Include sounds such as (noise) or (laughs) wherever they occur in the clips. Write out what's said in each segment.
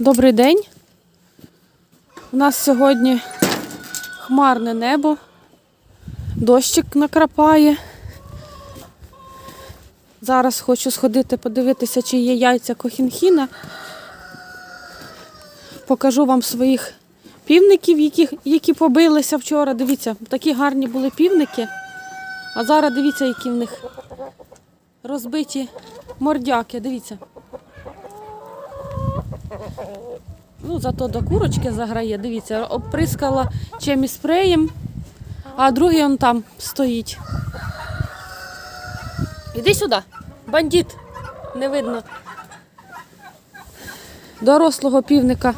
Добрий день. У нас сьогодні хмарне небо, дощик накрапає. Зараз хочу сходити подивитися, чи є яйця кохінхіна. Покажу вам своїх півників, які, які побилися вчора. Дивіться, такі гарні були півники. А зараз дивіться, які в них розбиті мордяки. Дивіться. Ну, зато до курочки заграє. Дивіться, обприскала чимось спреєм, а другий он там стоїть. Іди сюди, бандит. Не видно. Дорослого півника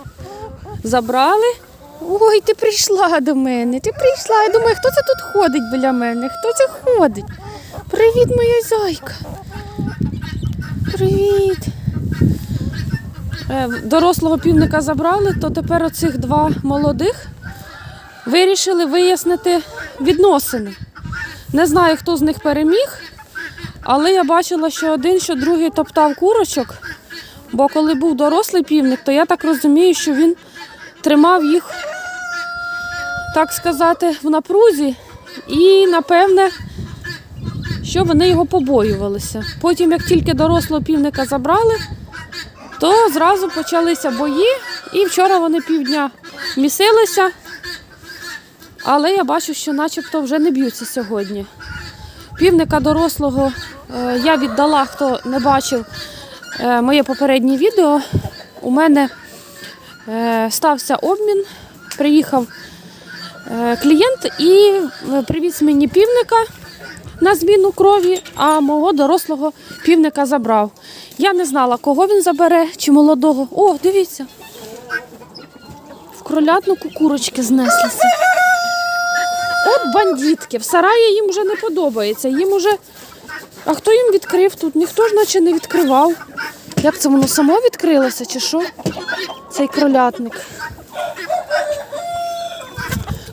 забрали. Ой, ти прийшла до мене. Ти прийшла. Я думаю, хто це тут ходить біля мене? Хто це ходить? Привіт, моя зайка. Привіт. Е, Дорослого півника забрали, то тепер оцих два молодих вирішили вияснити відносини. Не знаю, хто з них переміг, але я бачила, що один, що другий топтав курочок. Бо коли був дорослий півник, то я так розумію, що він тримав їх, так сказати, в напрузі і, напевне, що вони його побоювалися. Потім, як тільки дорослого півника забрали, то зразу почалися бої, і вчора вони півдня місилися, але я бачу, що начебто вже не б'ються сьогодні. Півника дорослого е, я віддала, хто не бачив е, моє попереднє відео. У мене е, стався обмін, приїхав клієнт і привіз мені півника на зміну крові, а мого дорослого півника забрав. Я не знала, кого він забере, чи молодого. О, дивіться. В кролятнику курочки знеслися. От бандитки. В сараї їм вже не подобається. Їм уже. А хто їм відкрив тут? Ніхто ж наче не відкривав. Як це воно само відкрилося, чи що? Цей кролятник.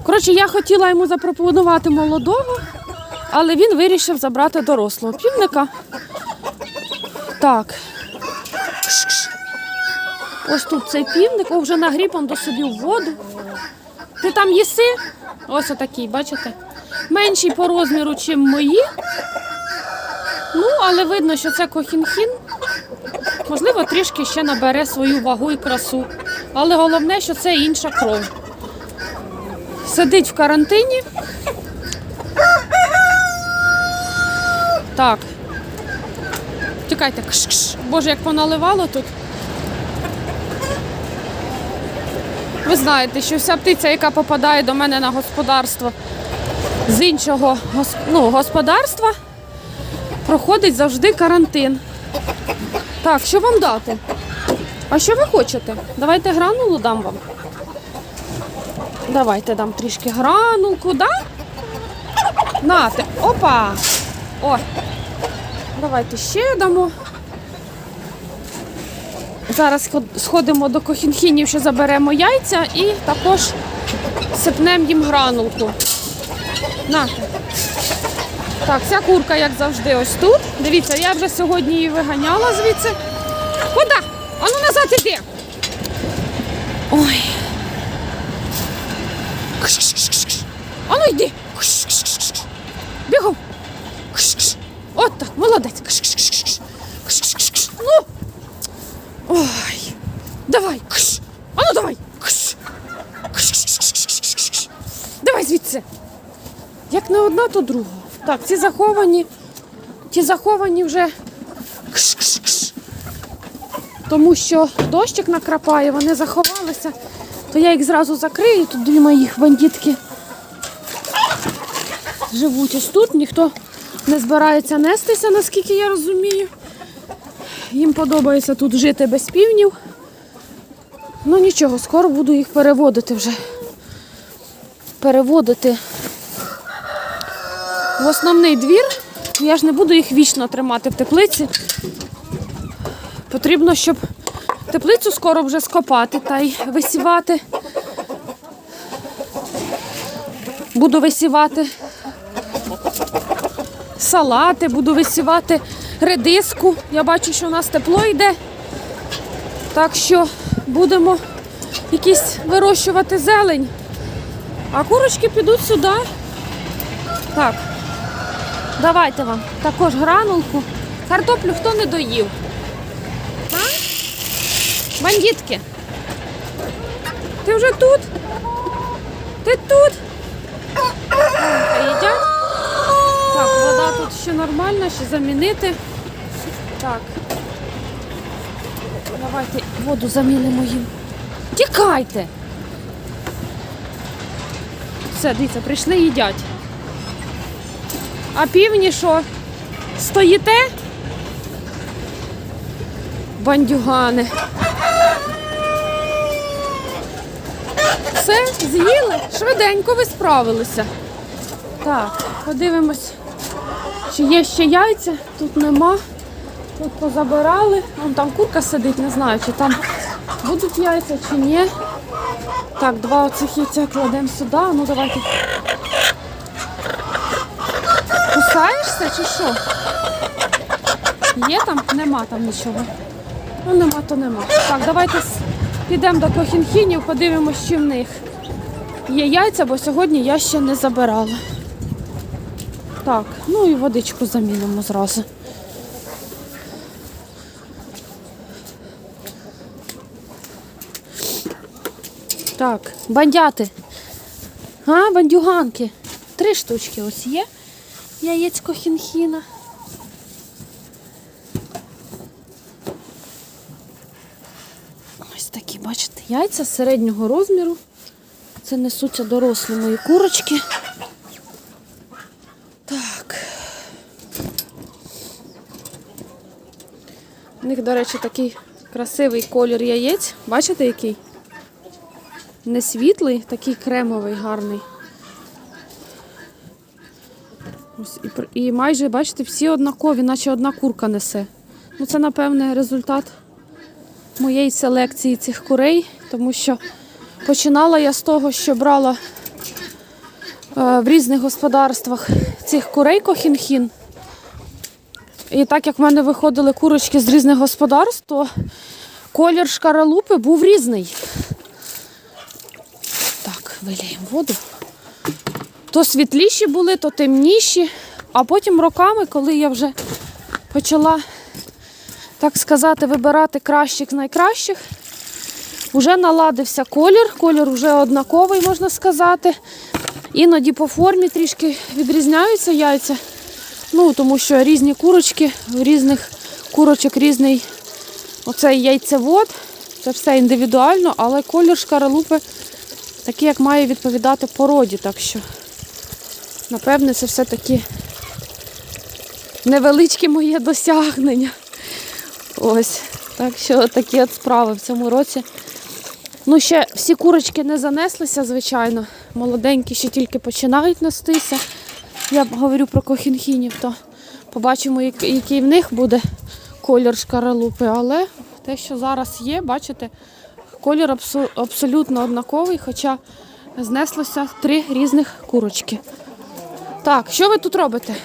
Коротше, я хотіла йому запропонувати молодого, але він вирішив забрати дорослого півника. Так. Ось тут цей півник, о, вже собі в воду. Ти там їси? Ось отакий, бачите? Менший по розміру, ніж мої. Ну, але видно, що це кохінхін. Можливо, трішки ще набере свою вагу і красу. Але головне, що це інша кров. Сидить в карантині. Так. Тікайте. Кш-кш. Боже, як поналивало тут. Ви знаєте, що вся птиця, яка попадає до мене на господарство з іншого ну, господарства, проходить завжди карантин. Так, що вам дати? А що ви хочете? Давайте гранулу дам вам. Давайте дам трішки гранулку, да? Нате. Опа! О! Давайте ще дамо. Зараз сходимо до кохінхінів, що заберемо яйця і також сипнемо їм гранулку. На. Так, ця курка, як завжди, ось тут. Дивіться, я вже сьогодні її виганяла звідси. Куди? Ану назад іди. Ой. Кш-кш-кш-кш. Ану йди. От так, молодець. Кш-кш-кш-кш. Кш-кш-кш. Ну. Ой. Давай. Кш. Ану давай. Кш. Кш-кш-кш-кш-кш-кш. Давай звідси. Як не одна, то друга. Так, ці заховані. Ті заховані вже. Кш-кш-кш. Тому що дощик накрапає, вони заховалися, то я їх зразу закрию. Тут дві моїх бандитки живуть ось тут, ніхто не збирається нестися, наскільки я розумію. Їм подобається тут жити без півнів. Ну нічого, скоро буду їх переводити вже. Переводити в основний двір. Я ж не буду їх вічно тримати в теплиці. Потрібно, щоб теплицю скоро вже скопати та й висівати. Буду висівати салати, буду висівати редиску. Я бачу, що у нас тепло йде. Так що будемо якісь вирощувати зелень. А курочки підуть сюди. Так. Давайте вам також гранулку. Картоплю хто не доїв? А? Бандитки. Ти вже тут? Ти тут? А їдять? Так, вода тут ще нормальна, ще замінити. Так. Давайте воду замінимо їм. Тікайте! Все, дивіться, прийшли їдять. А півні що? Стоїте? Бандюгани. Все, з'їли? Швиденько ви справилися. Так, подивимось, чи є ще яйця. Тут нема. Тут позабирали. Вон там курка сидить, не знаю, чи там будуть яйця, чи ні. Так, два оцих яйця кладемо сюди. Ну давайте. Кусаєшся чи що? Є там? Нема там нічого. Ну нема, то нема. Так, давайте підемо до кохінхінів, подивимось, чи в них є яйця, бо сьогодні я ще не забирала. Так, ну і водичку замінимо зразу. Так, бандяти. А, бандюганки. Три штучки ось є. Яєцько хінхіна. Ось такі, бачите, яйця середнього розміру. Це несуться дорослі мої курочки. У них, до речі, такий красивий колір яєць. Бачите, який? Не світлий, такий кремовий, гарний. Ось, і, і майже, бачите, всі однакові, наче одна курка несе. Ну, це, напевне, результат моєї селекції цих курей, тому що починала я з того, що брала е, в різних господарствах цих курей кохінхін. І так як в мене виходили курочки з різних господарств, то колір шкаралупи був різний. Так, виліємо воду. То світліші були, то темніші. А потім роками, коли я вже почала, так сказати, вибирати кращих з найкращих, вже наладився колір. Колір вже однаковий, можна сказати. Іноді по формі трішки відрізняються яйця. Ну, тому що різні курочки, в різних курочок різний оцей яйцевод. Це все індивідуально, але колір шкаралупи такий, як має відповідати породі. Так що, напевне, це все-таки невеличке моє досягнення. Ось. Так що такі от справи в цьому році. Ну, ще всі курочки не занеслися, звичайно. Молоденькі ще тільки починають нестися. Я говорю про кохінхінів, то побачимо, який в них буде колір шкаралупи. Але те, що зараз є, бачите, колір абсолютно однаковий, хоча знеслося три різних курочки. Так, що ви тут робите?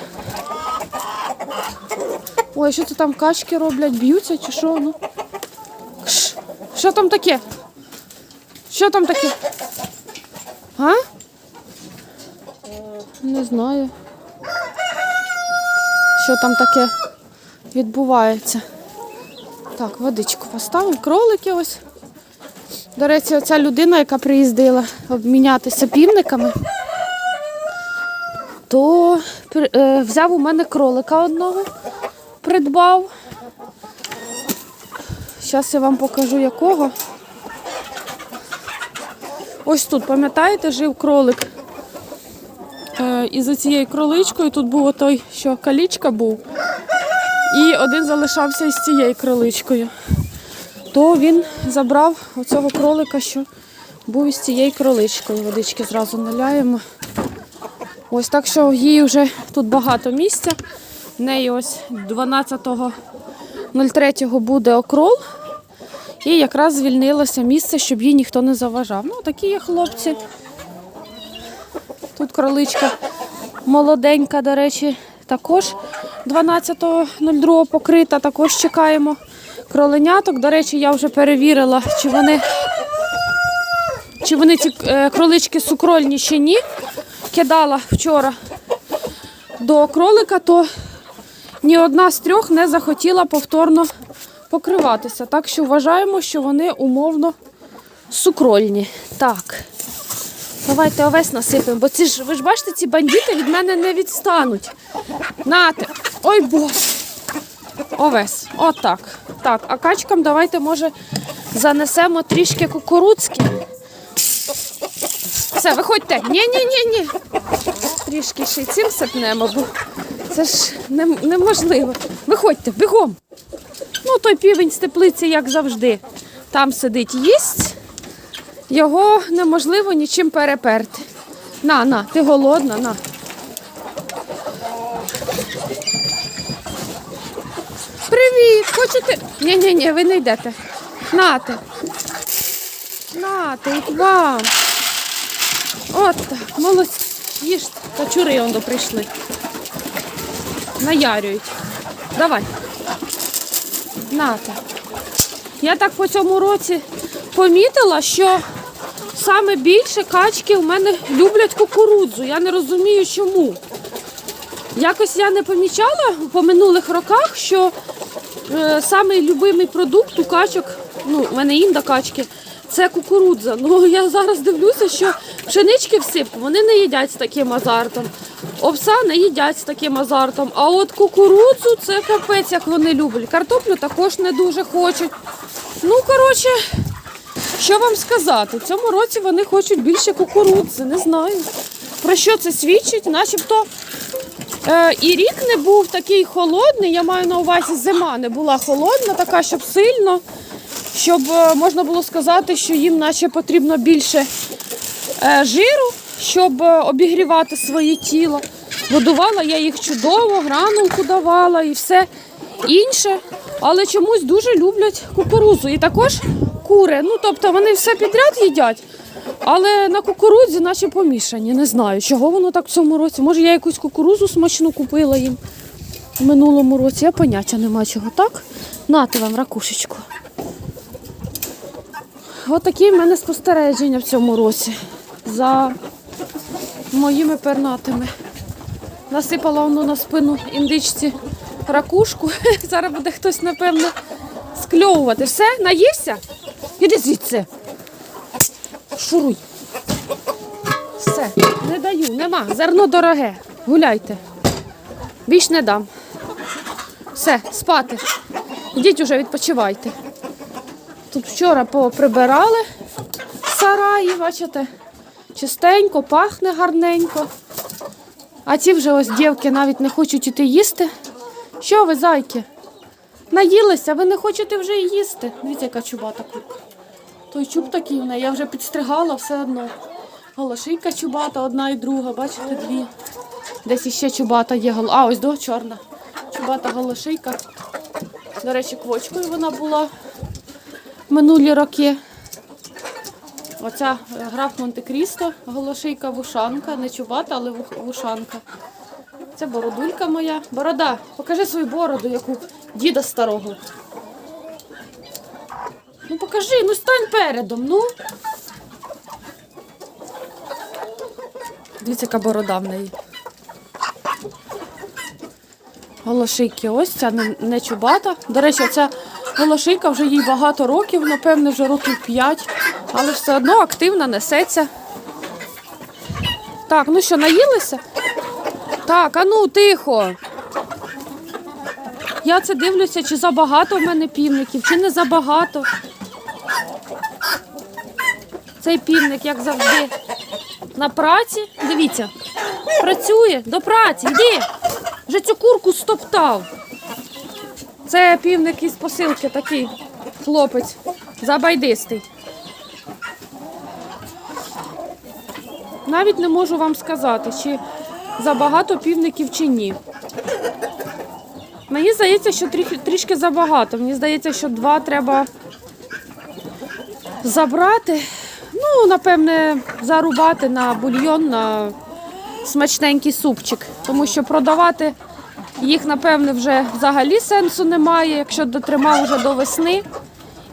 Ой, що це там качки роблять, б'ються чи що? Ну. Кш. Що там таке? Що там таке? А? Не знаю. Що там таке відбувається. Так, водичку поставимо. Кролики ось. До речі, оця людина, яка приїздила обмінятися півниками, то е, взяв у мене кролика одного, придбав. Зараз я вам покажу якого. Ось тут, пам'ятаєте, жив кролик. Е, і за цією кроличкою тут був той, що калічка був. І один залишався із цією кроличкою. То він забрав оцього кролика, що був із цією кроличкою. Водички зразу наляємо. Ось так що їй вже тут багато місця. В неї ось 12.03 буде окрол. І якраз звільнилося місце, щоб їй ніхто не заважав. Ну, такі є хлопці. Тут кроличка молоденька, до речі, також 12.02 покрита, також чекаємо кроленяток. До речі, я вже перевірила, чи вони, чи вони ці е, кролички сукрольні чи ні. Кидала вчора до кролика, то ні одна з трьох не захотіла повторно покриватися. Так що вважаємо, що вони умовно сукрольні. Так. Давайте овес насипемо, бо ці ж, ви ж бачите, ці бандити від мене не відстануть. Нате. Ой боже. Овес. Отак. Так, а качкам давайте, може, занесемо трішки кукурудзки. Все, виходьте. Ні, ні, ні, ні. Трішки ще й цим сипнемо, бо це ж неможливо. Виходьте, бігом. Ну, той півень з теплиці, як завжди, там сидить, їсть. Його неможливо нічим переперти. На, на, ти голодна, на. Привіт! Хочете? Ні, ні, ви не йдете. Нате. Нате, вам. От так, молодці. Їжте. Качури он прийшли. Наярюють. Давай. Нате. Я так по цьому році помітила, що саме більше качки у мене люблять кукурудзу. Я не розумію чому. Якось я не помічала по минулих роках, що е, самий любимий продукт у качок, ну, в мене інда качки, це кукурудза. Ну (laughs) я зараз дивлюся, що пшенички всипку вони не їдять з таким азартом. Овса не їдять з таким азартом. А от кукурудзу це капець, як вони люблять. Картоплю також не дуже хочуть. Ну, коротше, що вам сказати? В цьому році вони хочуть більше кукурудзи, не знаю. Про що це свідчить? Начебто Е, і рік не був такий холодний, я маю на увазі зима не була холодна, така, щоб сильно, щоб е, можна було сказати, що їм наче потрібно більше е, жиру, щоб е, обігрівати своє тіло. Годувала я їх чудово, гранулку давала і все інше. Але чомусь дуже люблять кукурузу. І також кури. Ну, тобто вони все підряд їдять. Але на кукурудзі наче помішані. Не знаю, чого воно так в цьому році. Може, я якусь кукурузу смачну купила їм в минулому році. Я поняття нема чого. Так? Нати вам ракушечку. Отакі в мене спостереження в цьому році за моїми пернатими. Насипала воно на спину індичці ракушку. (laughs) Зараз буде хтось, напевно, скльовувати. Все, наївся? Іди звідси. Шуруй. Все, не даю, нема. Зерно дороге. Гуляйте. Більш не дам. Все, спати. Ідіть уже відпочивайте. Тут вчора поприбирали сараї, бачите, чистенько, пахне гарненько. А ці вже ось дівки навіть не хочуть іти їсти. Що ви, зайки? Наїлися, ви не хочете вже і їсти. Дивіться, яка чубата курка. Той чуб такий в неї, я вже підстригала все одно. Голошийка чубата, одна і друга, бачите, дві. Десь іще чубата є. А, ось до чорна. Чубата голошийка. До речі, квочкою вона була минулі роки. Оця е, граф Монте-Крісто, голошийка вушанка, не чубата, але вушанка. Це бородулька моя. Борода, покажи свою бороду, яку діда старого. Ну покажи, ну стань передом, ну. Дивіться, яка борода в неї. Голошийки ось ця не, не чубата. До речі, ця голошийка вже їй багато років, напевне, вже років 5, але все одно активно несеться. Так, ну що, наїлися? Так, а ну тихо. Я це дивлюся, чи забагато в мене півників, чи не забагато. Цей півник, як завжди, на праці. Дивіться, працює до праці. Йди. Вже цю курку стоптав. Це півник із посилки такий хлопець, забайдистий. Навіть не можу вам сказати, чи забагато півників чи ні. Мені здається, що трішки, забагато. Мені здається, що два треба забрати. Ну, напевне, зарубати на бульйон, на смачненький супчик. Тому що продавати їх, напевне, вже взагалі сенсу немає. Якщо дотримав вже до весни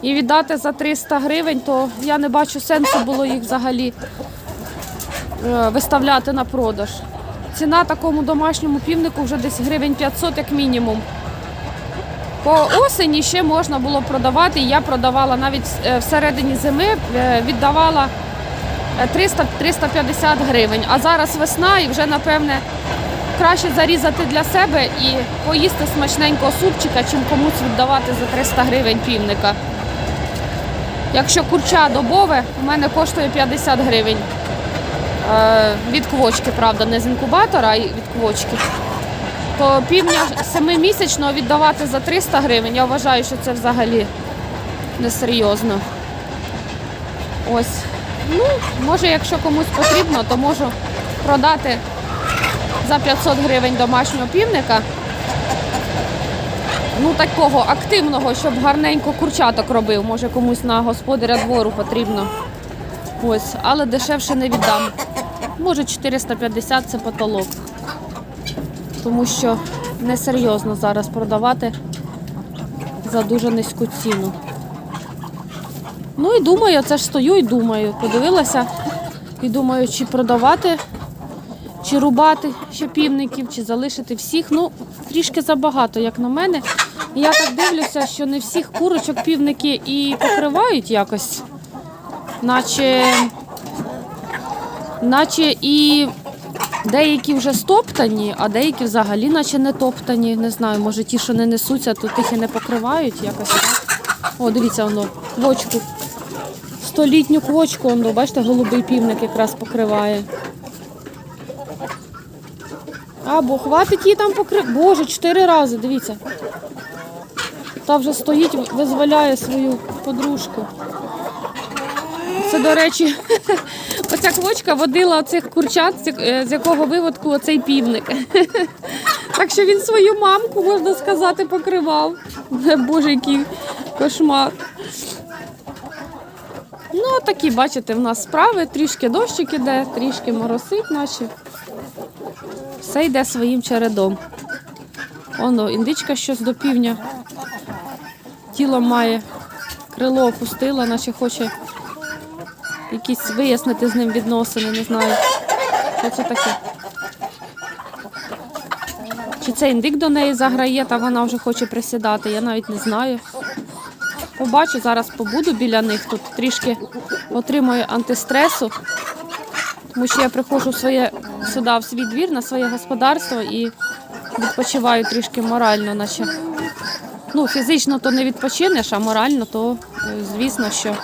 і віддати за 300 гривень, то я не бачу сенсу було їх взагалі е, виставляти на продаж. Ціна такому домашньому півнику вже десь гривень 500 як мінімум. По осені ще можна було продавати. Я продавала навіть е, всередині зими, е, віддавала е, 300-350 гривень. А зараз весна і вже, напевне, краще зарізати для себе і поїсти смачненького супчика, чим комусь віддавати за 300 гривень півника. Якщо курча добове, у мене коштує 50 гривень. Е, Від квочки, правда, не з інкубатора, а від квочки. То півня семимісячного віддавати за 300 гривень, я вважаю, що це взагалі несерйозно. Ось. Ну, може, якщо комусь потрібно, то можу продати за 500 гривень домашнього півника. Ну, такого активного, щоб гарненько курчаток робив. Може комусь на господаря двору потрібно. Ось, але дешевше не віддам. Може 450 це потолок. Тому що несерйозно зараз продавати за дуже низьку ціну. Ну і думаю, це ж стою і думаю. Подивилася і думаю, чи продавати, чи рубати ще півників, чи залишити всіх. Ну, трішки забагато, як на мене. Я так дивлюся, що не всіх курочок півники і покривають якось, наче, наче і деякі вже стоптані, а деякі взагалі наче не топтані. Не знаю, може ті, що не несуться, то тих і не покривають якось так. О, дивіться, воно, квочку. Столітню квочку, воно, бачите, голубий півник якраз покриває. Або хватить її там покрити. Боже, чотири рази, дивіться. Та вже стоїть, визволяє свою подружку. Це, до речі, (laughs) оця квочка водила оцих курчат, з е, якого виводку оцей півник. (laughs) Так що він свою мамку, можна сказати, покривав. (laughs) Боже, який кошмар. Ну, такі, бачите, в нас справи, трішки дощик іде, трішки моросить наче. Все йде своїм чередом. Оно, індичка щось до півня. Тіло має, крило опустила, наче хоче якісь вияснити з ним відносини, не знаю. Що це таке? Чи це індик до неї заграє, та вона вже хоче присідати, я навіть не знаю. Побачу, зараз побуду біля них, тут трішки отримую антистресу, тому що я приходжу своє, сюди, в свій двір, на своє господарство і відпочиваю трішки морально, наче. Ну, фізично то не відпочинеш, а морально, то е, звісно, що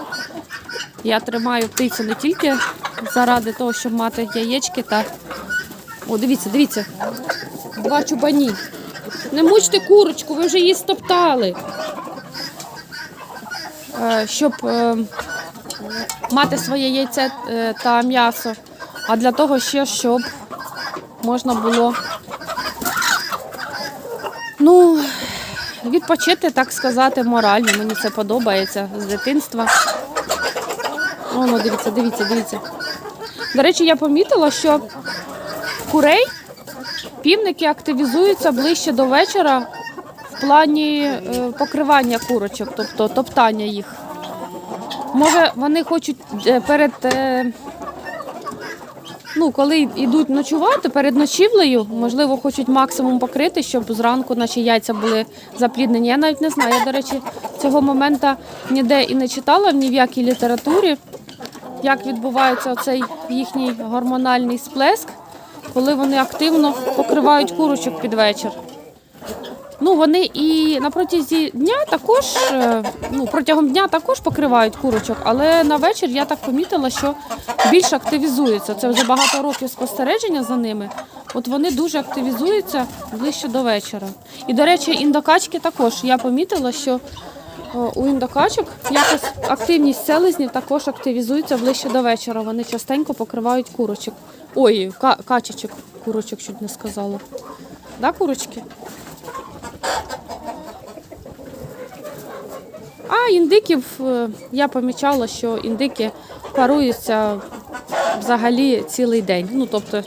я тримаю птицю не тільки заради того, щоб мати яєчки та. О, дивіться, дивіться. Два чубані. Не мучте курочку, ви вже її стоптали. Е, Щоб е, мати своє яйце е, та м'ясо, а для того ще, щоб можна було ну, відпочити, так сказати, морально. Мені це подобається з дитинства. О, ну, дивіться, дивіться, дивіться. До речі, я помітила, що курей півники активізуються ближче до вечора в плані е, покривання курочок, тобто топтання їх. Може, вони хочуть е, перед. е, Ну, коли йдуть ночувати перед ночівлею, можливо, хочуть максимум покрити, щоб зранку наші яйця були запліднені. Я навіть не знаю. Я, до речі, цього моменту ніде і не читала ні в якій літературі, як відбувається оцей їхній гормональний сплеск, коли вони активно покривають курочок під вечір. Ну, вони і на протязі дня також, е, ну, протягом дня також покривають курочок, але на вечір я так помітила, що більш активізуються. Це вже багато років спостереження за ними. От вони дуже активізуються ближче до вечора. І, до речі, індокачки також. Я помітила, що у індокачок якось активність селезнів також активізується ближче до вечора. Вони частенько покривають курочок. Ой, ка- качечок, курочок чуть не сказала. Да, курочки? А індиків е, я помічала, що індики паруються взагалі цілий день. Ну, тобто,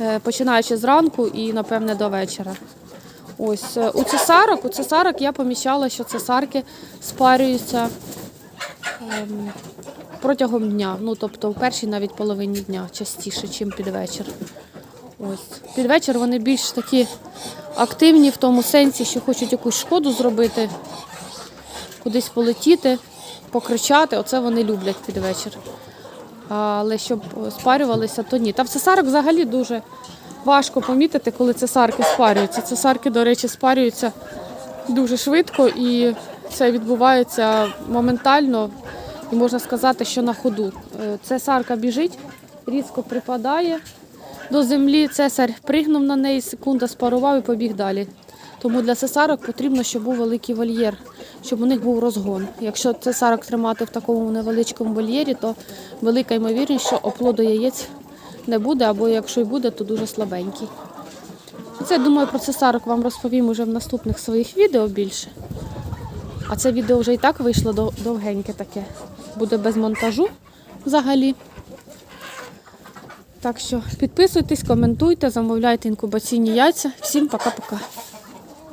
е, починаючи зранку і, напевне, до вечора. Ось е, у цесарок, у цесарок я помічала, що цесарки спарюються ем, протягом дня. Ну, тобто в першій навіть половині дня частіше, ніж під вечір. Ось. Під вечір вони більш такі активні в тому сенсі, що хочуть якусь шкоду зробити, кудись полетіти, покричати. Оце вони люблять під вечір. Але щоб спарювалися, то ні. Та в цесарок взагалі дуже важко помітити, коли цесарки спарюються. Цесарки, до речі, спарюються дуже швидко і це відбувається моментально і можна сказати, що на ходу. Е, Цесарка біжить, різко припадає до землі, цесар пригнув на неї, секунда спарував і побіг далі. Тому для цесарок потрібно, щоб був великий вольєр, щоб у них був розгон. Якщо цесарок тримати в такому невеличкому вольєрі, то велика ймовірність, що оплоду яєць не буде, або якщо й буде, то дуже слабенький. Це, думаю, про цесарок вам розповім уже в наступних своїх відео більше. А це відео вже і так вийшло довгеньке таке. Буде без монтажу взагалі. Так що підписуйтесь, коментуйте, замовляйте інкубаційні яйця. Всім пока-пока.